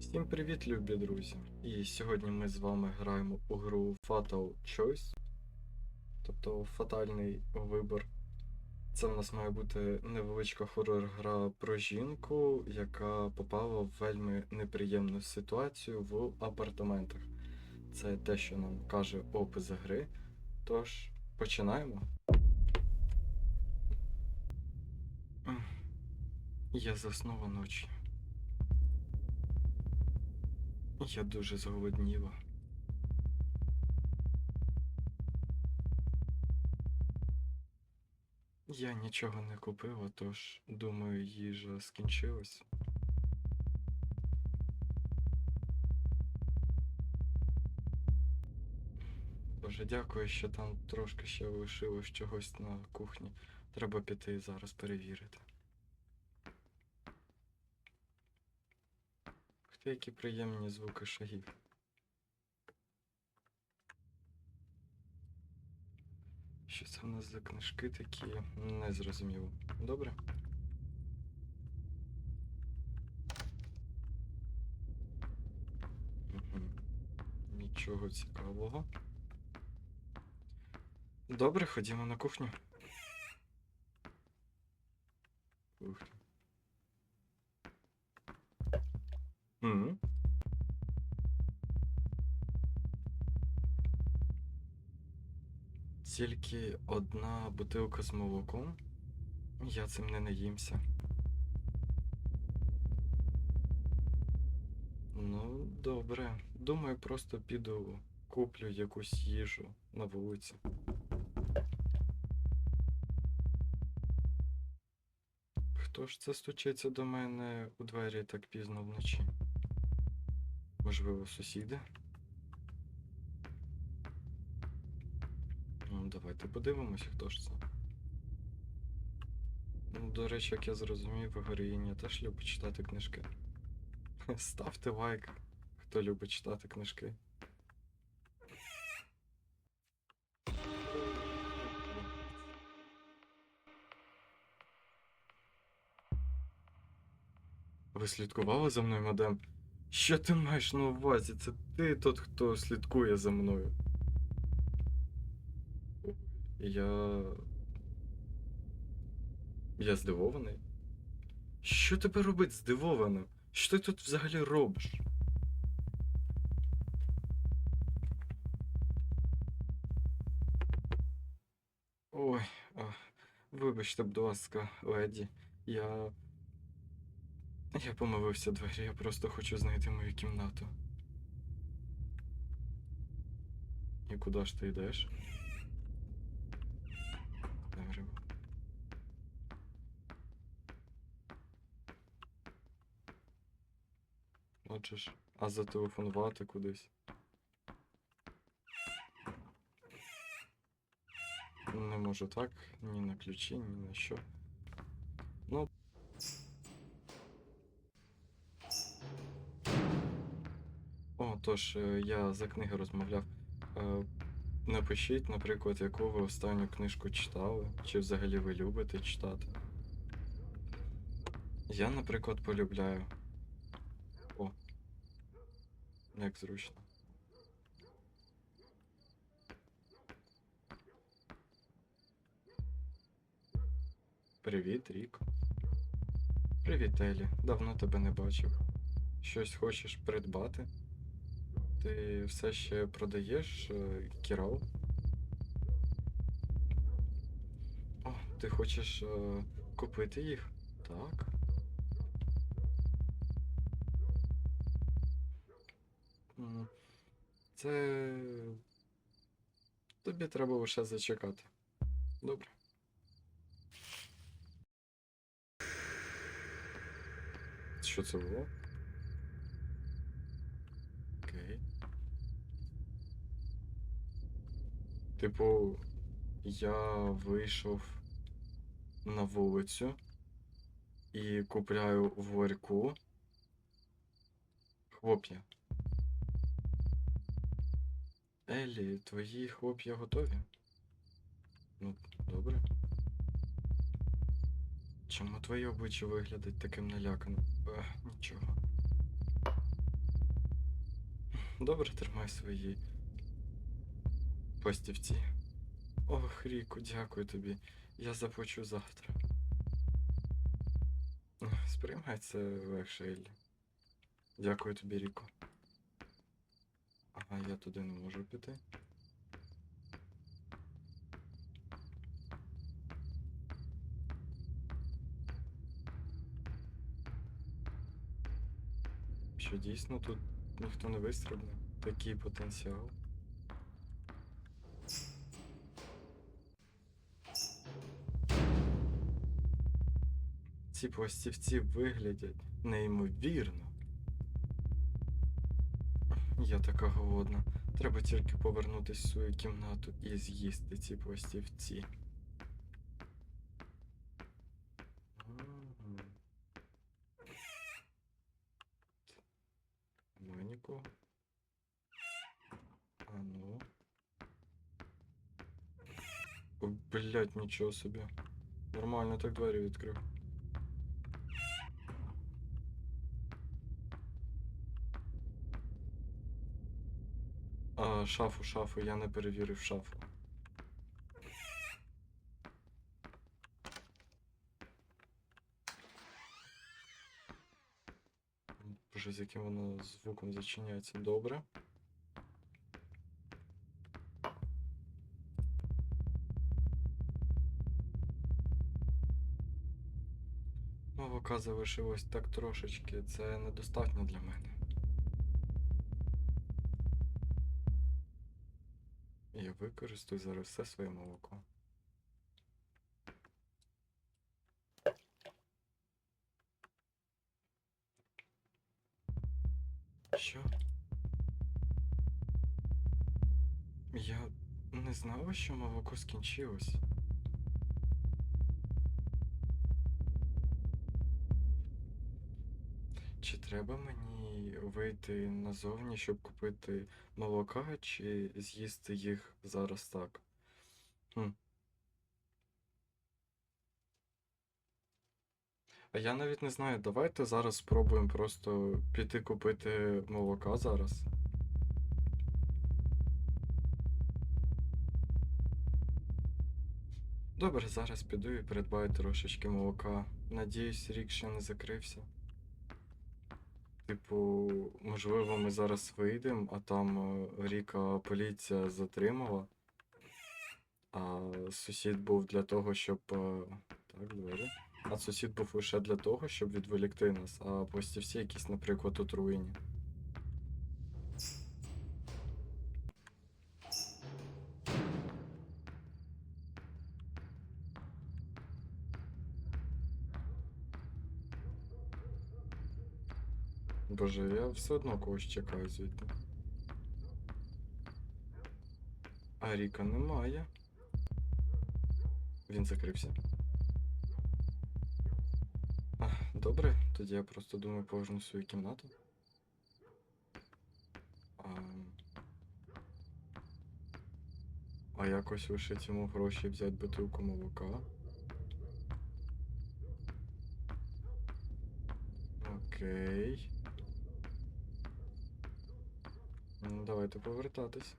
Всім привіт, любі друзі! І сьогодні ми з вами граємо у гру Fatal Choice, тобто фатальний вибір. Це в нас має бути невеличка хорор-гра про жінку, яка попала в вельми неприємну ситуацію в апартаментах. Це те, що нам каже опис гри. Тож, починаємо. Я заснув ночі. Я дуже зголодніла. Я нічого не купила, тож думаю, їжа скінчилась. Боже, дякую, що там трошки ще лишилось чогось на кухні. Треба піти зараз перевірити. Які приємні звуки шагів. Що це в нас за книжки такі? Не зрозуміло. Добре. Нічого цікавого. Добре, ходімо на кухню. Тільки одна бутилка з молоком. Я цим не наїмся. Ну, добре. Думаю, просто піду куплю якусь їжу на вулиці. Хто ж це стучиться до мене у двері так пізно вночі? Можливо, сусіди? Давайте подивимося, хто ж це. Ну, до речі, як я зрозумів, героїня теж любить читати книжки. Ставте лайк, хто любить читати книжки. Ви слідкували за мною, мадам? Що ти маєш на увазі? Це ти тот, хто слідкує за мною. Я. Я здивований. Що тебе робить здивованим? Що ти тут взагалі робиш? Ой, а, вибачте, будь ласка, леді. Я. Я помилився двері, я просто хочу знайти мою кімнату. І куди ж ти йдеш? Ж, а зателефонувати кудись. Не можу так, ні на ключі, ні на що. Ну. О, тож, е, я за книги розмовляв. Е, Напишіть, наприклад, яку ви останню книжку читали, чи взагалі ви любите читати. Я, наприклад, полюбляю. О. Як зручно. Привіт, Рік. Привіт, Елі. Давно тебе не бачив. Щось хочеш придбати? Ти все ще продаєш е, Кірал? О, ти хочеш е, купити їх? Так. Це. Тобі треба лише зачекати. Добре. Що це було? Окей. Типу, я вийшов на вулицю і купляю в ларьку хлоп'я. Елі, твої хлоп'я готові? Ну, добре. Чому твоє обличчя виглядить таким наляканим? Ех, нічого. Добре, тримай свої постівці. Ох, Ріку, дякую тобі. Я заплачу завтра. Сприймай це легше, Еллі. Дякую тобі, Ріко. Ага, я туди не можу піти. Що дійсно тут ніхто не вистрибне? Такий потенціал. Ці пластівці виглядять неймовірно. Я така голодна. Треба тільки повернутися в свою кімнату і з'їсти ці пластівці. М. Нема нікого. А ну. О, блять, нічого собі. Нормально так двері відкрив. А, шафу, шафу, я не перевірив шафу. Боже, з яким воно звуком зачиняється. Добре. Молока залишилось так трошечки, це недостатньо для мене. Я використаю зараз все своє молоко. Що? Я не знала, що молоко скінчилось. Чи треба мені вийти назовні, щоб купити молока, чи з'їсти їх зараз так? Хм. А я навіть не знаю, давайте зараз спробуємо просто піти купити молока зараз. Добре, зараз піду і придбаю трошечки молока. Надіюсь, рік ще не закрився. Типу, можливо, ми зараз вийдемо, а там е, Ріка поліція затримала. А сусід був для того, щоб. е, Так, двері. А сусід був лише для того, щоб відволікти нас, а пластівці якісь, наприклад, отруєні. Боже, я все одно когось чекаю звідти. А Ріка немає. Він закрився. А, добре, тоді я просто думаю поверну свою кімнату. А, а якось лишить йому гроші взяти бутилку молока. Окей. Ну, давайте повертатись.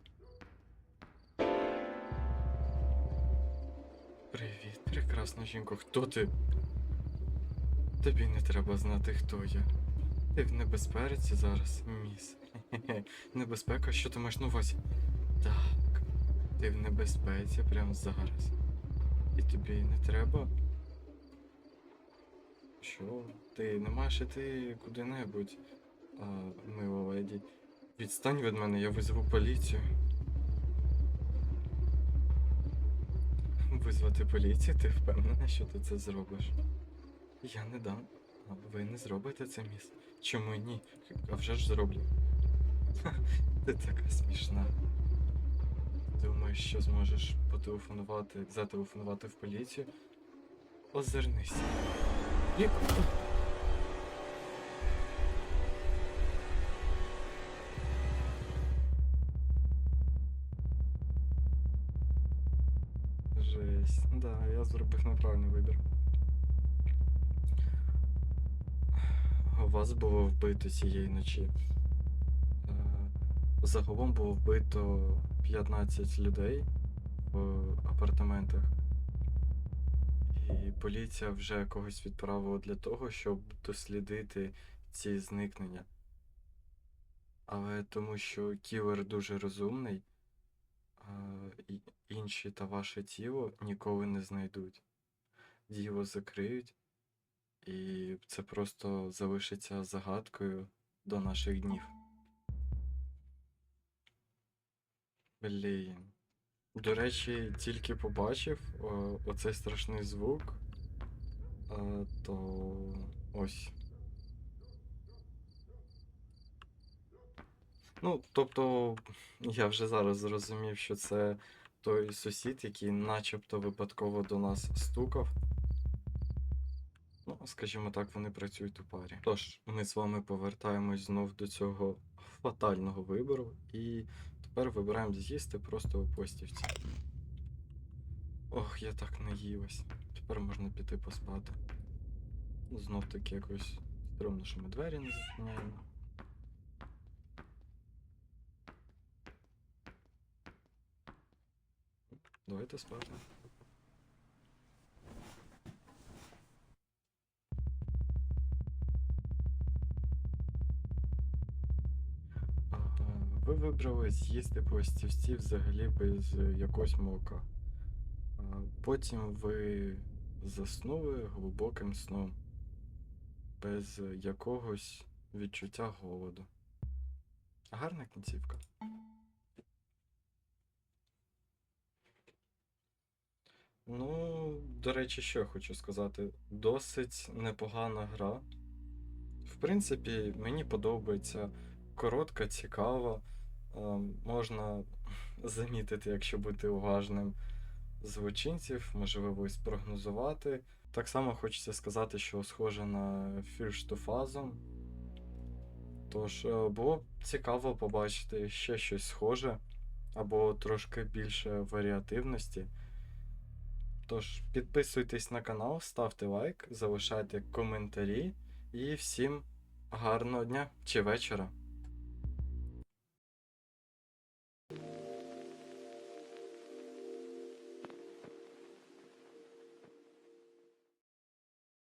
Привіт, прекрасна жінко. Хто ти? Тобі не треба знати, хто я. Ти в небезпеці зараз, міс. Небезпека, що ти маєш на увазі? Так. Ти в небезпеці прямо зараз. І тобі не треба. Що? Ти не маєш іти куди-небудь, мила леді. Відстань від мене, я визву поліцію. Визвати поліцію? Ти впевнена, що ти це зробиш? Я не дам. А ви не зробите це, міс. Чому ні? А вже ж зроблю. Ха, Ти така смішна. Думаєш, що зможеш потелефонувати, зателефонувати в поліцію? Озирнись. Віку. Я зробив неправильний вибір. Вас було вбито цієї ночі. Е, Загалом було вбито 15 людей в апартаментах. І поліція вже когось відправила для того, щоб дослідити ці зникнення. Але тому що кілер дуже розумний, інші та ваше тіло ніколи не знайдуть. Діло закриють, і це просто залишиться загадкою до наших днів. Блін. До речі, тільки побачив о, оцей страшний звук, а, то ось. Ну, тобто, я вже зараз зрозумів, що це той сусід, який начебто випадково до нас стукав. Скажімо так, вони працюють у парі. Тож, ми з вами повертаємось знов до цього фатального вибору, і тепер вибираємо з'їсти просто у постівці. Ох, я так наївся. Тепер можна піти поспати. Знов таки якось стрьомно, що ми двері не зачиняємо. Давайте спати. Ви вибрали з'їсти пластівці взагалі без е, якогось молока. Потім ви заснули глибоким сном, без якогось відчуття голоду. Гарна кінцівка. Ну, до речі, що я хочу сказати. Досить непогана гра. В принципі, мені подобається коротка, цікава. Е, Можна замітити, якщо бути уважним злочинців, можливо, і спрогнозувати. Так само хочеться сказати, що схоже на фірштуфазом. Тож е, було б цікаво побачити ще щось схоже, або трошки більше варіативності. Тож, підписуйтесь на канал, ставте лайк, залишайте коментарі і всім гарного дня чи вечора.